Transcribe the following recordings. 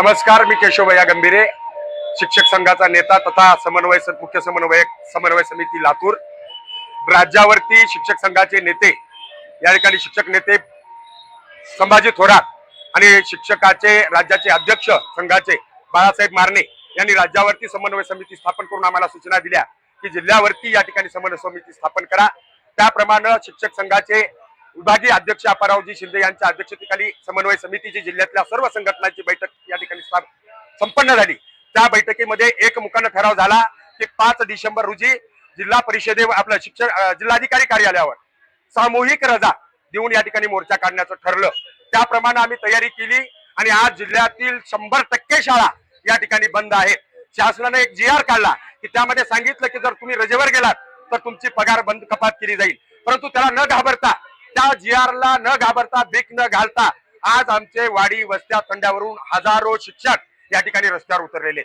नमस्कार मी केशवभैया गंभीरे शिक्षक संघाचा नेता तथा समन्वय मुख्य समन्वयक समन्वय समिती लातूर. राज्यावरती शिक्षक संघाचे नेते या ठिकाणी शिक्षक नेते संभाजी थोरात आणि शिक्षकाचे राज्याचे अध्यक्ष संघाचे बाळासाहेब मारणे यांनी राज्यावरती समन्वय समिती स्थापन करून आम्हाला सूचना दिल्या की जिल्ह्यावरती या ठिकाणी समन्वय समिती स्थापन करा. त्याप्रमाणे शिक्षक संघाचे विभागीय अध्यक्ष अपारावजी शिंदे यांच्या अध्यक्षतेखाली समन्वय समितीची जिल्ह्यातल्या सर्व संघटनांची बैठक या ठिकाणी संपन्न झाली. त्या बैठकीमध्ये एक मुखानं ठराव झाला की पाच डिसेंबर रोजी जिल्हा परिषदेवर आपलं शिक्षण जिल्हाधिकारी कार्यालयावर सामूहिक रजा देऊन या ठिकाणी मोर्चा काढण्याचं ठरलं. त्याप्रमाणे आम्ही तयारी केली आणि आज जिल्ह्यातील शंभर टक्के शाळा या ठिकाणी बंद आहेत. शासनाने एक जी आर काढला की त्यामध्ये सांगितलं की जर तुम्ही रजेवर गेलात तर तुमची पगार बंद कपात केली जाईल. परंतु त्याला न घाबरता त्या जीआरला ला न घाबरता भीक न घालता आज आमचे वाडी वस्त्या तंड्यावरून हजारो शिक्षक या ठिकाणी रस्त्यावर उतरलेले.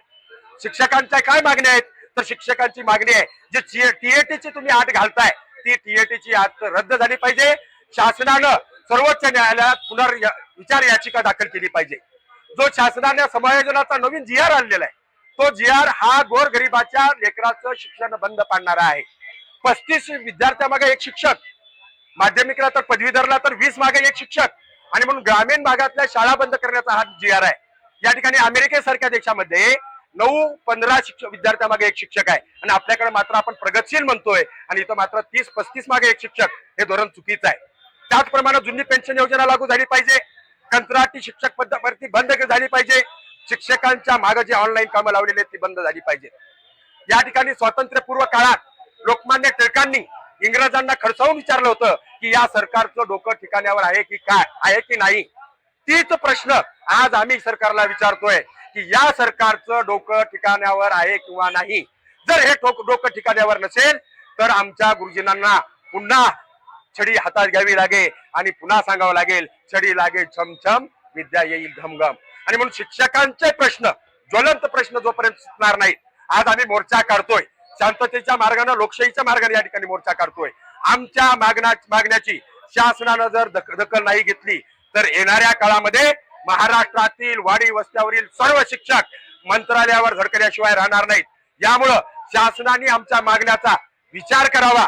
शिक्षकांच्या काय मागण्या आहेत? तर शिक्षकांची मागणी आहे जे टीएटीची तुम्ही आट घालताय ती टीएटीची आट रद्द झाली पाहिजे. शासनानं सर्वोच्च न्यायालयात पुनर् विचार याचिका दाखल केली पाहिजे. जो शासनाने समायोजनाचा नवीन जी आर आणलेला आहे तो जी आर हा गोरगरिबाच्या लेकराचं शिक्षण बंद पाडणारा आहे. पस्तीस विद्यार्थ्यामागे एक शिक्षक माध्यमिकला तर पदवीधरला तर वीस मागे एक शिक्षक. आणि म्हणून ग्रामीण भागातल्या शाळा बंद करण्याचा हा जी आर आहे या ठिकाणी अमेरिकेसारख्या देशामध्ये नऊ पंधरा शिक्षक विद्यार्थ्यामागे एक शिक्षक आहे. आणि आपल्याकडे मात्र आपण प्रगतशील म्हणतोय. आणि इथं मात्र तीस पस्तीस मागे एक शिक्षक हे धोरण चुकीचं आहे. त्याचप्रमाणे जुनी पेन्शन योजना लागू झाली पाहिजे. कंत्राटी शिक्षक पद्धत भरती बंद झाली पाहिजे. शिक्षकांच्या मागे जे ऑनलाईन कामं लावलेली आहेत ती बंद झाली पाहिजे. या ठिकाणी स्वातंत्र्यपूर्व काळात लोकमान्य टिळकांनी इंग्रजांना खडसावून विचारलं होतं की या सरकारचं डोकं ठिकाण्यावर आहे की काय? आहे की नाही? तीच प्रश्न आज आम्ही सरकारला विचारतोय की या सरकारचं डोकं ठिकाण्यावर आहे किंवा नाही? जर हे डोकं ठिकाण्यावर नसेल तर आमच्या गुरुजींना पुन्हा छडी हातात घ्यावी लागेल आणि पुन्हा सांगावं लागेल छडी लागेल छमछम विद्या येईल घमघम आणि म्हणून शिक्षकांचे प्रश्न ज्वलंत प्रश्न जोपर्यंत सुटणार नाहीत आज आम्ही मोर्चा काढतोय. शांततेच्या मार्गाने लोकशाहीच्या मार्गाने या ठिकाणी मोर्चा काढतोय. आमच्या मागण्या मागण्याची शासनानं जर दख- दखल नाही घेतली तर येणाऱ्या काळामध्ये महाराष्ट्रातील वाडी वस्त्यावरील सर्व शिक्षक मंत्रालयावर झडकल्याशिवाय राहणार नाहीत. यामुळं शासनाने आमच्या मागण्याचा विचार करावा.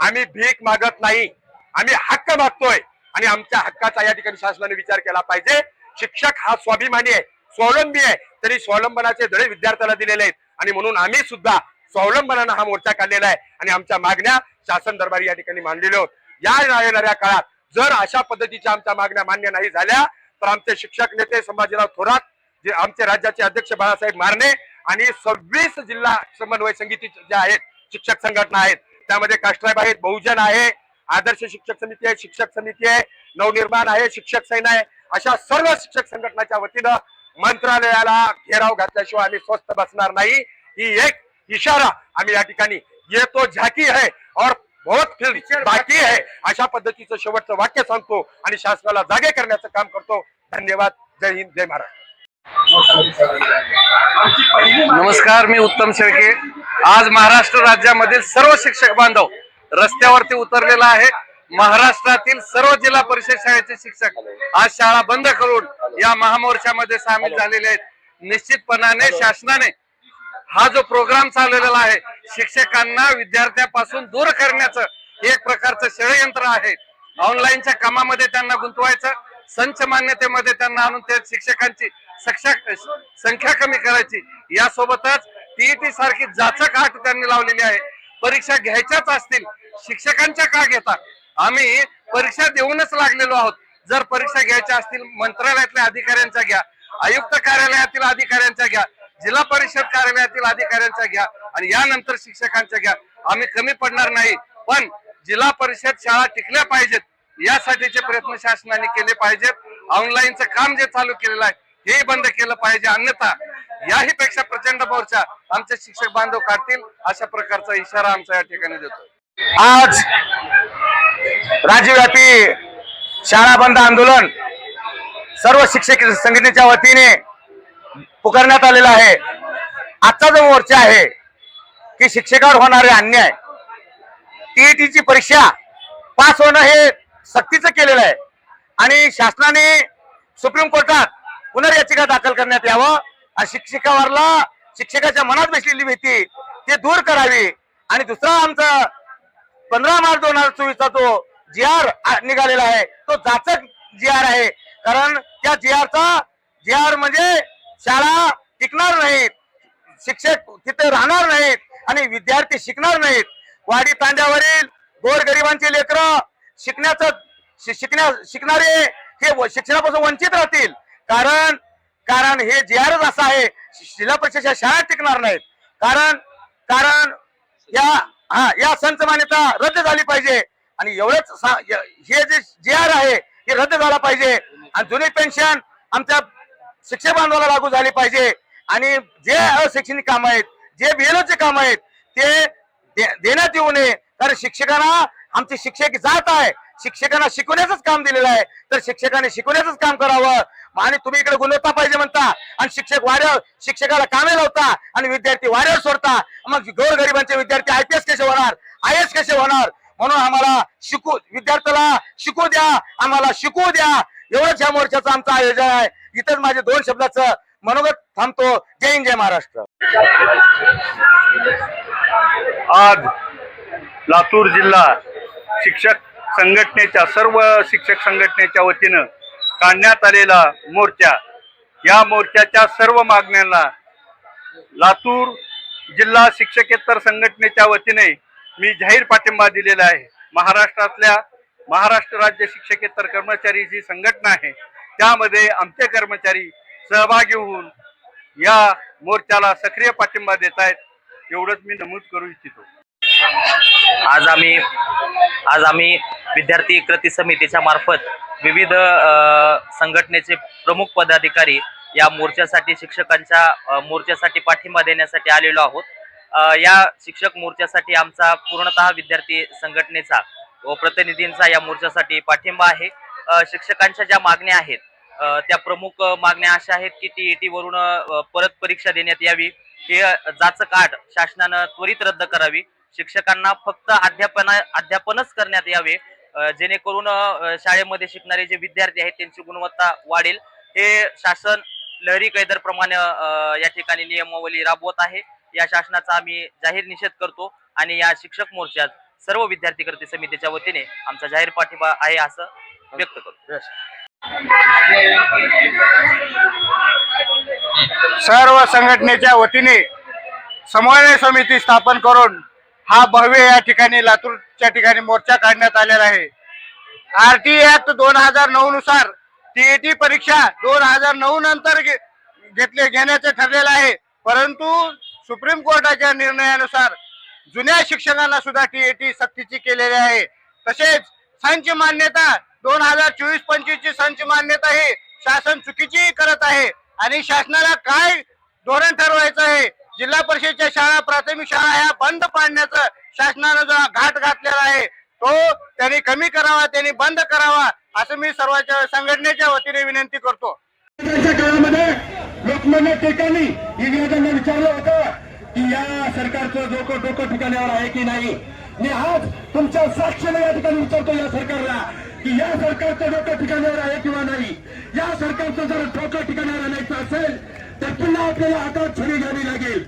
आम्ही भीक मागत नाही. आम्ही हक्क मागतोय. आणि आमच्या हक्काचा या ठिकाणी शासनाने विचार केला पाहिजे. शिक्षक हा स्वाभिमानी आहे स्वावलंबी आहे. तरी स्वावलंबनाचे धडे विद्यार्थ्याला दिलेले आहेत. आणि म्हणून आम्ही सुद्धा स्वावलंबनानं हा मोर्चा काढलेला आहे. आणि आमच्या मागण्या शासन दरबारी या ठिकाणी मांडलेल्या आहोत या येणाऱ्या काळात जर अशा पद्धतीच्या आमच्या मागण्या मान्य नाही झाल्या तर आमचे शिक्षक नेते संभाजीराव थोरात जे आमचे राज्याचे अध्यक्ष बाळासाहेब मारणे आणि सव्वीस जिल्हा समन्वय समिती ज्या आहेत शिक्षक संघटना आहेत त्यामध्ये काष्ट्राईब आहेत बहुजन आहे आदर्श शिक्षक समिती आहे शिक्षक समिती आहे नवनिर्माण आहे शिक्षक सेना आहे अशा सर्व शिक्षक संघटनाच्या वतीनं मंत्रालयाला घेराव घातल्याशिवाय आम्ही स्वस्थ बसणार नाही. ही एक इशारा आम्ही या ठिकाणी ये तो झाकी है और बहुत फिर बाकी है अशा पद्धतीचं शेवटचं वाक्य सांगतो आणि शासनाला जागे करण्याचं काम करतो. धन्यवाद. जय हिंद जय महाराष्ट्र. नमस्कार मी उत्तम शेळके. आज महाराष्ट्र राज्यामधील सर्व शिक्षक बांधव रस्त्यावरती उतरलेला आहे. महाराष्ट्रातील सर्व जिल्हा परिषद शाळेचे शिक्षक आज शाळा बंद करून या महामोर्चामध्ये सामील झालेले आहेत. निश्चितपणाने शासनाने हा जो प्रोग्राम चालवलेला आहे शिक्षकांना विद्यार्थ्यापासून दूर करण्याचं एक प्रकारचं षडयंत्र आहे. ऑनलाईनच्या कामामध्ये त्यांना गुंतवायचं संच मान्यतेमध्ये त्यांना आणून त्या शिक्षकांची संख्या कमी करायची. यासोबतच टीईटी सारखी जाचक आट त्यांनी लावलेली आहे. परीक्षा घ्यायच्याच असतील शिक्षकांच्या का घेता? आम्ही परीक्षा देऊनच लागलेलो आहोत. जर परीक्षा घ्यायच्या असतील मंत्रालयातल्या अधिकाऱ्यांच्या घ्या आयुक्त कार्यालयातील अधिकाऱ्यांच्या घ्या. जिल्हा परिषद कार्यालयातील अधिकाऱ्यांचा घ्या आणि यानंतर शिक्षकांच्या घ्या. आम्ही कमी पडणार नाही पण जिल्हा परिषद शाळा टिकल्या पाहिजेत. यासाठीचे प्रयत्न शासनाने केले पाहिजेत. ऑनलाईनचं काम जे चालू केलेलं आहे हे बंद केलं पाहिजे. अन्यथा याही पेक्षा प्रचंड मोर्चा आमचे शिक्षक बांधव काढतील. अशा प्रकारचा इशारा आमचा या ठिकाणी देतो. आज राज्यव्यापी शाळा बंद आंदोलन सर्व शिक्षक संघटनेच्या वतीने पुकारण्यात आलेला आहे. आजचा जो मोर्चा आहे की शिक्षकावर होणारे अन्याय टीईटीची परीक्षा पास होणं हे सक्तीचं केलेलं आहे. आणि शासनाने सुप्रीम कोर्टात पुनर्याचिका दाखल करण्यात यावं आणि शिक्षकावरला शिक्षकाच्या मनात बसलेली भीती ते दूर करावी. आणि दुसरा आमचा पंधरा मार्च दोन हजार चोवीसचा तो जी आर निघालेला आहे तो जाचक जी आर आहे. कारण त्या जी आरचा जी आर म्हणजे शाळा टिकणार नाहीत. शिक्षक तिथे राहणार नाहीत आणि विद्यार्थी शिकणार नाहीत. वाडी तांड्यावरील गोरगरिबांचे लेकर शिकण्याचं शिकण्या शिकणारे हे व- शिक्षणापासून वंचित राहतील. कारण कारण हे जे आरच असं आहे जिल्हा परिषदेच्या शाळा टिकणार नाहीत. कारण कारण या हा या संच मान्यता रद्द झाली पाहिजे. आणि एवढंच हे जे जे आर आहे हे रद्द झाला पाहिजे. आणि जुनी पेन्शन आमच्या शिक्षक बांधवाला लागू झाली पाहिजे. आणि जे अशैक्षणिक काम आहेत जे बीएलओचे काम आहेत ते दे- देण्यात येऊ नये. कारण शिक्षकांना आमचे शिक्षक जात आहे. शिक्षकांना शिकवण्याचंच काम दिलेलं आहे. तर शिक्षकांनी शिकवण्याचंच काम करावं. आणि तुम्ही इकडे गुणवत्ता पाहिजे म्हणता. आणि शिक्षक वाऱ्यावर शिक्षकाला कामे लावता. आणि विद्यार्थी वाऱ्यावर सोडता. मग गोरगरिबांचे विद्यार्थी आय पी एस कसे होणार? आय एस कसे होणार? म्हणून आम्हाला शिकू विद्यार्थ्याला शिकू द्या. आम्हाला शिकू द्या. एवढंच या मोर्चाचं आमचं आयोजन आहे. इथंच माझे दोन शब्दाचं मनोगत थांबतो. जय हिंद जय महाराष्ट्र. आज लातूर जिल्हा शिक्षक संघटनेच्या सर्व शिक्षक संघटनेच्या वतीनं काढण्यात आलेला मोर्चा या मोर्चाच्या सर्व मागण्यांना लातूर जिल्हा शिक्षकेतर संघटनेच्या वतीने मी जाहीर पाठिंबा दिलेला आहे. महाराष्ट्रातल्या महाराष्ट्र राज्य शिक्षकेतर कर्मचारी जी संघटना आहे त्यामध्ये आमचे कर्मचारी सहभागी होऊन या मोर्चाला सक्रिय पाठिंबा देत आहेत एवढंच मी नमूद करू इच्छितो. आज आम्ही आज आम्ही विद्यार्थी कृती समितीच्या मार्फत विविध संघटनेचे प्रमुख पदाधिकारी या मोर्चासाठी शिक्षकांच्या मोर्चासाठी पाठिंबा देण्यासाठी आलेलो आहोत. या शिक्षक मोर्चासाठी आमचा पूर्णतः विद्यार्थी संघटनेचा व प्रतिनिधींचा या मोर्चासाठी पाठिंबा आहे. शिक्षकांच्या ज्या मागण्या आहेत त्या प्रमुख मागण्या अशा आहेत की टी टी वरून परत परीक्षा देण्यात यावी. हे जाचक काट शासनानं त्वरित रद्द करावी. शिक्षकांना फक्त अध्यापना अध्यापनच करण्यात यावे. जेणेकरून शाळेमध्ये शिकणारे जे विद्यार्थी आहेत त्यांची गुणवत्ता वाढेल. हे शासन लहरी कैदरप्रमाणे या ठिकाणी नियमावली राबवत आहे. या शासनाचा आम्ही जाहीर निषेध करतो आणि या शिक्षक मोर्चात सर्व विद्यार्थी कृती समितीच्या वतीने आमचा जाहीर पाठिंबा आहे असं व्यक्त करतो. सर्व संघटनेच्या वतीने समन्वय समिती स्थापन करून हा भव्य या ठिकाणी लातूरच्या ठिकाणी मोर्चा काढण्यात आलेला आहे. आर टी ऍक्ट दोन हजार नऊ नुसार टीईटी परीक्षा दोन हजार नऊ नंतर घेतले घेण्याचे ठरलेलं आहे. परंतु सुप्रीम कोर्टाच्या निर्णयानुसार जुन्या शिक्षकांना सुद्धा टीएटी सक्तीची केलेली आहे. तसेच संच मान्यता दोन हजार चोवीस पंचवीस ची संच मान्यता ही शासन चुकीची करत आहे. आणि शासनाला काय धोरण ठरवायचं आहे? जिल्हा परिषदच्या शाळा प्राथमिक शाळा ह्या बंद पाडण्याचं शासनानं जो घाट घातलेला आहे तो त्यांनी कमी करावा त्यांनी बंद करावा असं मी सर्वांच्या संघटनेच्या वतीने विनंती करतो. काळामध्ये लोकमान्य टिकाणी इंग्रजांना विचारलं होतं की या सरकारचं डोकं डोकं ठिकाणावर आहे की नाही? मी आज तुमच्या साक्षीने या ठिकाणी विचारतो या सरकारला की या सरकारचं डोकं ठिकाणावर आहे किंवा नाही? या सरकारचं जर डोकं ठिकाणावर आणायचं असेल तर पुन्हा आपल्याला हातात छडी घ्यावी लागेल.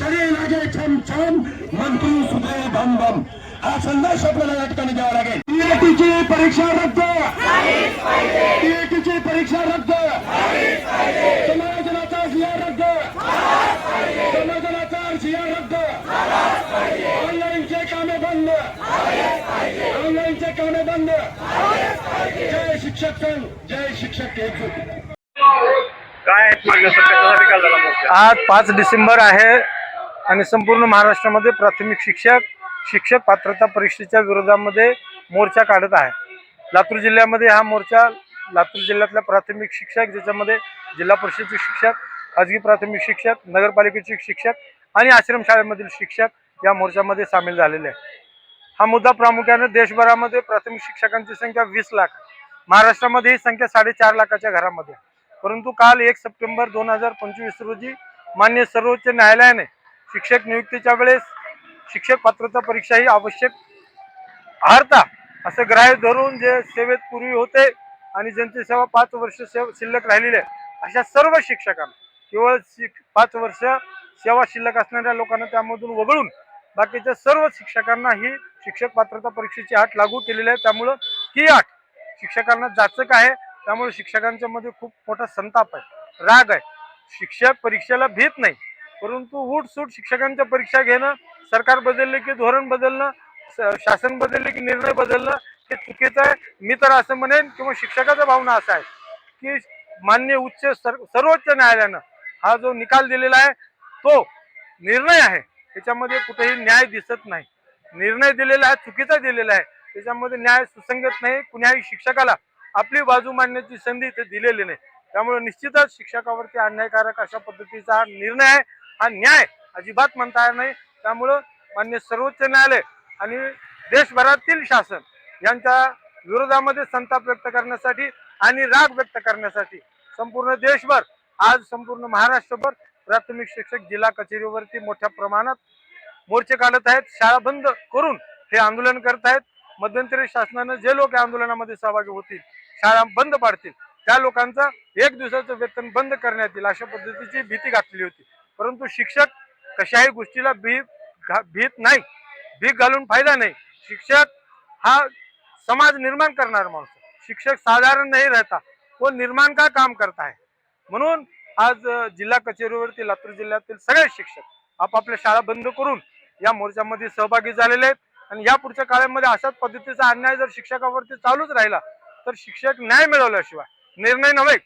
छडी लागे छम छम मंत्री सुधे भम भम हा संदेश आपल्याला या ठिकाणी द्यावा लागेल टीएटीची परीक्षा रद्द टीएटीची परीक्षा रद्द समायोजनाचा जिया रद्द समायोजनाचा जिया रद्द ऑनलाईनचे कामे बंद ऑनलाईनचे कामे बंद जय शिक्षक संघ जय शिक्षक एकजूट काय आज पाच डिसेंबर आहे आणि संपूर्ण महाराष्ट्रामध्ये प्राथमिक शिक्षक शिक्षक पात्रता परीक्षेच्या विरोधामध्ये मोर्चा काढत आहे. लातूर जिल्ह्यामध्ये हा मोर्चा लातूर जिल्ह्यातल्या प्राथमिक शिक्षक ज्याच्यामध्ये जिल्हा परिषदेचे शिक्षक खाजगी प्राथमिक शिक्षक नगरपालिकेचे शिक्षक आणि आश्रमशाळेमधील शिक्षक या मोर्चामध्ये सामील झालेले आहे हा मुद्दा प्रामुख्याने देशभरामध्ये प्राथमिक शिक्षकांची संख्या वीस लाख महाराष्ट्रामध्ये ही संख्या साडेचार लाखाच्या घरामध्ये परंतु काल एक सप्टेंबर दोन हजार पंचवीस रोजी मान्य सर्वोच्च न्यायालयाने शिक्षक नियुक्तीच्या वेळेस शिक्षक पात्रता परीक्षा ही आवश्यक आहारता असं ग्राह्य धरून जे सेवेत पूर्वी होते आणि ज्यांची सेवा पाच वर्ष सेव शिल्लक राहिलेली आहे अशा सर्व शिक्षकांना केवळ शिक पाच वर्ष सेवा शिल्लक असणाऱ्या लोकांना त्यामधून वगळून बाकीच्या सर्व शिक्षकांना ही शिक्षक पात्रता परीक्षेची अट लागू केलेली आहे. त्यामुळं ही अट शिक्षकांना जाचक आहे. त्यामुळे शिक्षकांच्या मध्ये खूप मोठा संताप आहे. राग आहे. शिक्षक परीक्षेला भीत नाही. परंतु उठसूट शिक्षकांच्या परीक्षा घेणं सरकार बदलले की धोरण बदलणं स- शासन बदलले की निर्णय बदलणं हे चुकीचं आहे. मी तर असं म्हणेन किंवा शिक्षकाचा भावना असा आहे की मान्य उच्च सर सर्वोच्च न्यायालयानं हा जो निकाल दिलेला आहे तो निर्णय आहे. त्याच्यामध्ये कुठेही न्याय दिसत नाही. निर्णय दिलेला आहे चुकीचा दिलेला आहे. त्याच्यामध्ये न्याय सुसंगत नाही कुण्याही शिक्षकाला आपली बाजू मांडण्याची संधी ते दिलेली नाही. त्यामुळे निश्चितच शिक्षकावरती अन्यायकारक अशा पद्धतीचा हा निर्णय आहे. हा न्याय अजिबात म्हणता येणार नाही. त्यामुळं मान्य सर्वोच्च न्यायालय आणि देशभरातील शासन यांच्या विरोधामध्ये संताप व्यक्त करण्यासाठी आणि राग व्यक्त करण्यासाठी संपूर्ण देशभर आज संपूर्ण महाराष्ट्रभर प्राथमिक शिक्षक जिल्हा कचेरीवरती मोठ्या प्रमाणात मोर्चे काढत आहेत. शाळा बंद करून हे आंदोलन करत आहेत. मध्यंतरी शासनानं जे लोक आंदोलनामध्ये सहभागी होतील शाळा बंद पाडतील त्या लोकांचा एक दिवसाचं वेतन बंद करण्यात येईल अशा पद्धतीची भीती घातलेली होती. परंतु शिक्षक कशाही गोष्टीला भी घा- भीत नाही भीक घालून फायदा नाही. शिक्षक हा समाज निर्माण करणारा माणूस शिक्षक साधारण नाही राहता तो निर्माण का काम करत आहे? म्हणून आज जिल्हा कचेरीवरती लातूर जिल्ह्यातील सगळे शिक्षक आपापल्या शाळा बंद करून या मोर्चामध्ये सहभागी झालेले आहेत. आणि या पुढच्या काळामध्ये अशाच पद्धतीचा अन्याय जर शिक्षकावरती चालूच राहिला तर शिक्षक न्याय मिळवल्याशिवाय निर्णय नव्हे.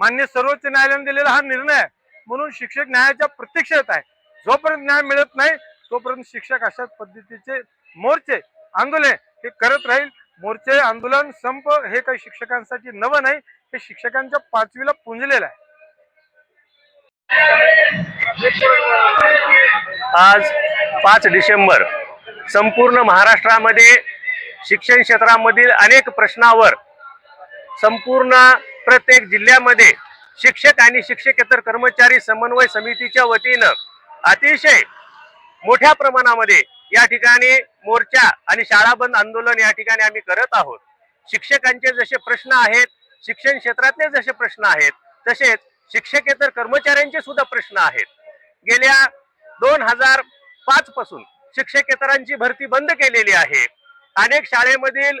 मान्य सर्वोच्च न्यायालयाने दिलेला हा निर्णय आहे. म्हणून शिक्षक न्यायाच्या प्रतीक्षेत आहे. जोपर्यंत न्याय मिळत नाही तोपर्यंत शिक्षक अशाच पद्धतीचे मोर्चे आंदोलन हे करत राहील. मोर्चे आंदोलन संप हे काही शिक्षकांसाठी नवं नाही हे शिक्षकांच्या पाचवीला पुंजलेलं आहे. आज पाच डिसेंबर संपूर्ण महाराष्ट्रामध्ये शिक्षण क्षेत्रामधील अनेक प्रश्नावर संपूर्ण प्रत्येक जिल्ह्यामध्ये शिक्षक आणि शिक्षकेतर कर्मचारी समन्वय समितीच्या वतीनं अतिशय मोठ्या प्रमाणामध्ये या ठिकाणी मोर्चा आणि शाळा बंद आंदोलन या ठिकाणी आम्ही करत आहोत. शिक्षकांचे जसे प्रश्न आहेत शिक्षण क्षेत्रातले जसे प्रश्न आहेत तसेच शिक्षकेतर कर्मचाऱ्यांचे सुद्धा प्रश्न आहेत. गेल्या दोन हजार पाच पासून शिक्षकेतरांची भरती बंद केलेली आहे. अनेक शाळेमधील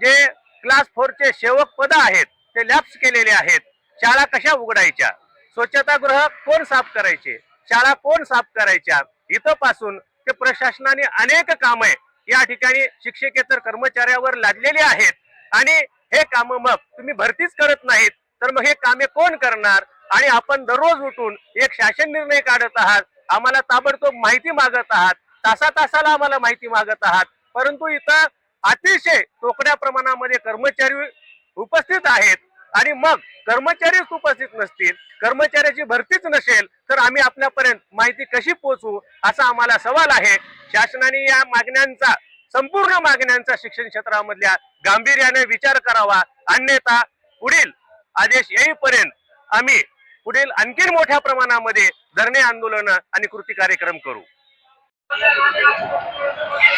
जे क्लास फोरचे सेवक पद आहेत ते लॅप्स केलेले आहेत. शाळा कशा उघडायच्या? स्वच्छतागृह कोण साफ करायचे? शाळा कोण साफ करायच्या? इथं पासून ते प्रशासनाने अनेक कामे या ठिकाणी शिक्षकेतर कर्मचाऱ्यावर लादलेली आहेत. आणि हे काम मग तुम्ही भरतीच करत नाहीत तर मग हे कामे कोण करणार? आणि आपण दररोज उठून एक शासन निर्णय काढत आहात आम्हाला ताबडतोब माहिती मागत आहात तासा तासाला आम्हाला माहिती मागत आहात. परंतु इथं अतिशय तोकड्या प्रमाणामध्ये कर्मचारी उपस्थित आहेत. आणि मग कर्मचारीच उपस्थित नसतील कर्मचाऱ्याची भरतीच नसेल तर आम्ही आपल्यापर्यंत माहिती कशी पोहोचू असा आम्हाला सवाल आहे. शासनाने या मागण्यांचा संपूर्ण मागण्यांचा शिक्षण क्षेत्रामधल्या गांभीर्याने विचार करावा. अन्यथा पुढील आदेश येईपर्यंत आम्ही पुढील आणखीन मोठ्या प्रमाणामध्ये धरणे आंदोलन आणि कृती कार्यक्रम करू.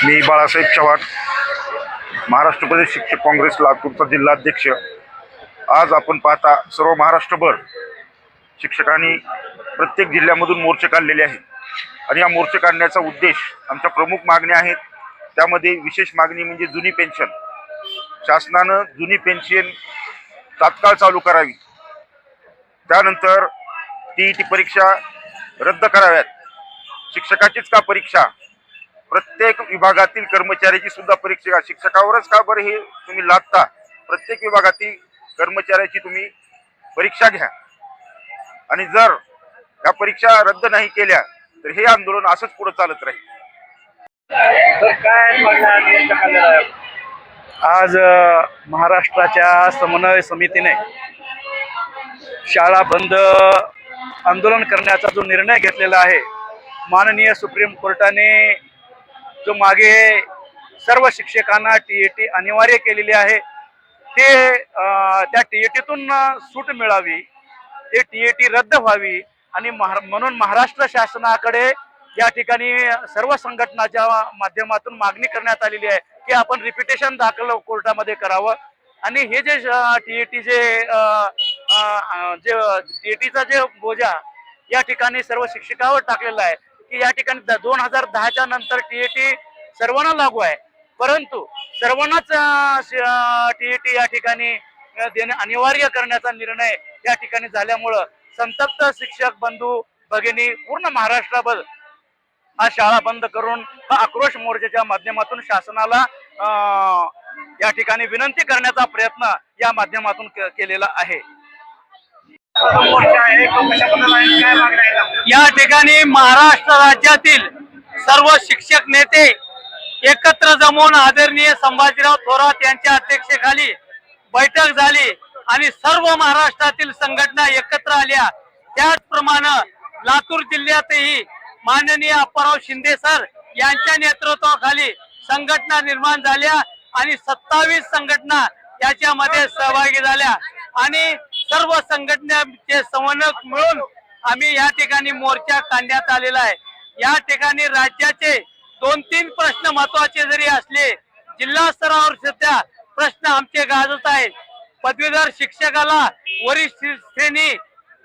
मी बाळासाहेब चव्हाण महाराष्ट्र प्रदेश शिक्षक काँग्रेस लातूरचा जिल्हाध्यक्ष. आज आपण पाहता सर्व महाराष्ट्रभर शिक्षकांनी प्रत्येक जिल्ह्यामधून मोर्चे काढलेले आहेत. आणि या मोर्चे काढण्याचा उद्देश आमच्या प्रमुख मागण्या आहेत. त्यामध्ये विशेष मागणी म्हणजे जुनी पेन्शन. शासनानं जुनी पेन्शन तात्काळ चालू करावी. त्यानंतर टी ई टी परीक्षा रद्द कराव्यात. शिक्षकाचीच का परीक्षा? प्रत्येक विभागातील कर्मचाऱ्याची सुद्धा परीक्षा शिक्षकावरच का बरं हे तुम्ही लादता? प्रत्येक विभागातील कर्मचाऱ्याची तुम्ही परीक्षा घ्या. आणि जर या परीक्षा रद्द नाही केल्या तर हे आंदोलन असंच पुढे चालत राहील. आज महाराष्ट्राच्या समन्वय समितीने शाळा बंद आंदोलन करण्याचा जो निर्णय घेतलेला आहे माननीय सुप्रीम कोर्टाने जो मागे सर्व शिक्षकांना टी ए टी अनिवार्य केलेली आहे ते त्या टी ए टीतून सूट मिळावी ते टी ए टी रद्द व्हावी आणि महा म्हणून महाराष्ट्र शासनाकडे या ठिकाणी सर्व संघटनाच्या माध्यमातून मागणी करण्यात आलेली आहे की आपण रिपिटेशन दाखल कोर्टामध्ये करावं. आणि हे जे T A T J T A टीचा जे बोजा या ठिकाणी सर्व शिक्षकावर टाकलेला आहे की या ठिकाणी दोन हजार दहाच्या नंतर टीएटी सर्वांना लागू आहे. परंतु सर्वांनाच टीएटी या ठिकाणी देणे अनिवार्य करण्याचा निर्णय या ठिकाणी झाल्यामुळं संतप्त शिक्षक बंधू भगिनी पूर्ण महाराष्ट्राभर हा शाळा बंद करून हा आक्रोश मोर्चाच्या माध्यमातून शासनाला या ठिकाणी विनंती करण्याचा प्रयत्न या माध्यमातून केलेला आहे. या ठिकाणी महाराष्ट्र राज्यातील सर्व शिक्षक नेते एकत्र जमून आदरणीय संभाजीराव थोरात यांच्या अध्यक्षतेखाली बैठक झाली आणि सर्व महाराष्ट्रातील संघटना एकत्र आल्या. त्याचप्रमाणे लातूर जिल्ह्यातही माननीय अप्पाराव शिंदे सर यांच्या नेतृत्वाखाली संघटना निर्माण झाल्या आणि सत्तावीस संघटना याच्यामध्ये सहभागी झाल्या. आणि सर्व संघटनेचे समन्वयक मिळून आम्ही या ठिकाणी मोर्चा काढण्यात आलेला आहे. या ठिकाणी राज्याचे दोन तीन प्रश्न महत्त्वाचे जरी असले जिल्हा स्तरावर सध्या प्रश्न आमचे गाजत आहेत. पदवीधर शिक्षकाला वरिष्ठ श्रेणी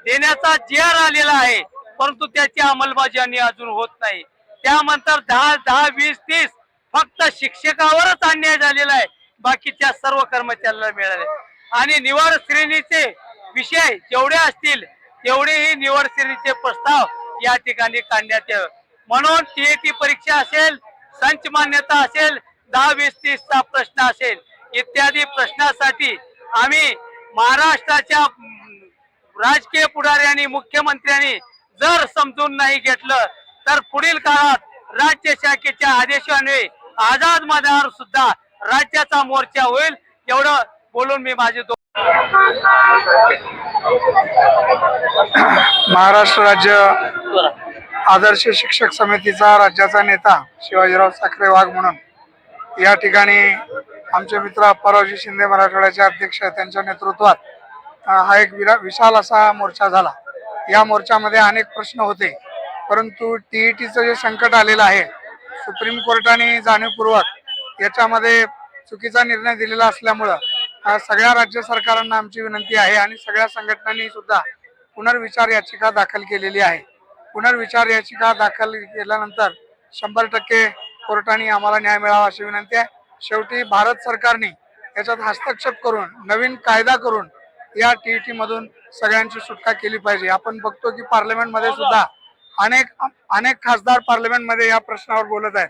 देण्याचा जी आर आलेला आहे परंतु त्याची अंमलबजावणी अजून होत नाही. त्यानंतर दहा दहा वीस तीस फक्त शिक्षकावरच अन्याय झालेला आहे. बाकीच्या सर्व कर्मचाऱ्याला मिळाले. आणि निवड श्रेणीचे विषय जेवढे असतील तेवढेही निवड श्रेणीचे प्रस्ताव या ठिकाणी काढण्यात यावे. म्हणून टीएटी परीक्षा असेल संच मान्यता असेल दहा वीस तीसचा प्रश्न असेल इत्यादी प्रश्नासाठी आम्ही महाराष्ट्राच्या राजकीय पुढाऱ्यांनी मुख्यमंत्र्यांनी जर समजून नाही घेतलं तर पुढील काळात राज्य शाखेच्या आदेशाने आझाद मैदानावर सुद्धा राज्याचा मोर्चा होईल एवढं बोलून मी माझे महाराष्ट्र राज्य आदर्श शिक्षक समितीचा राज्याचा नेता शिवाजीराव साखरे वाघ म्हणून. या ठिकाणी आमचे मित्र अप्पारावजी शिंदे मराठवाड्याचे अध्यक्ष त्यांच्या नेतृत्वात हा एक विरा विशाल असा मोर्चा झाला. या मोर्चामध्ये अनेक प्रश्न होते. परंतु टीईटीचं जे संकट आलेलं आहे सुप्रीम कोर्टाने जाणीवपूर्वक याच्यामध्ये चुकीचा निर्णय दिलेला असल्यामुळं सगळ्या राज्य सरकारांना आमची विनंती आहे आणि सगळ्या संघटनांनी सुद्धा पुनर्विचार याचिका दाखल केलेली आहे. पुनर्विचार याचिका दाखल केल्यानंतर शंभर टक्के कोर्टाने आम्हाला न्याय मिळावा अशी विनंती आहे. शेवटी भारत सरकारने याच्यात हस्तक्षेप करून नवीन कायदा करून या टी मधून सगळ्यांची सुटका केली पाहिजे. आपण बघतो की पार्लमेंटमध्ये सुद्धा अनेक अनेक खासदार पार्लमेंटमध्ये या प्रश्नावर बोलत आहेत.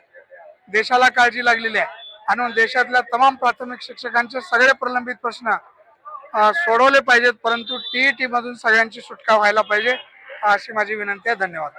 देशाला काळजी लागलेली आहे. आणि देशातल्या तमाम प्राथमिक शिक्षकांचे सगळे प्रलंबित प्रश्न सोडवले पाहिजेत. परंतु टी मधून सगळ्यांची सुटका व्हायला पाहिजे अशी माझी विनंती आहे. धन्यवाद.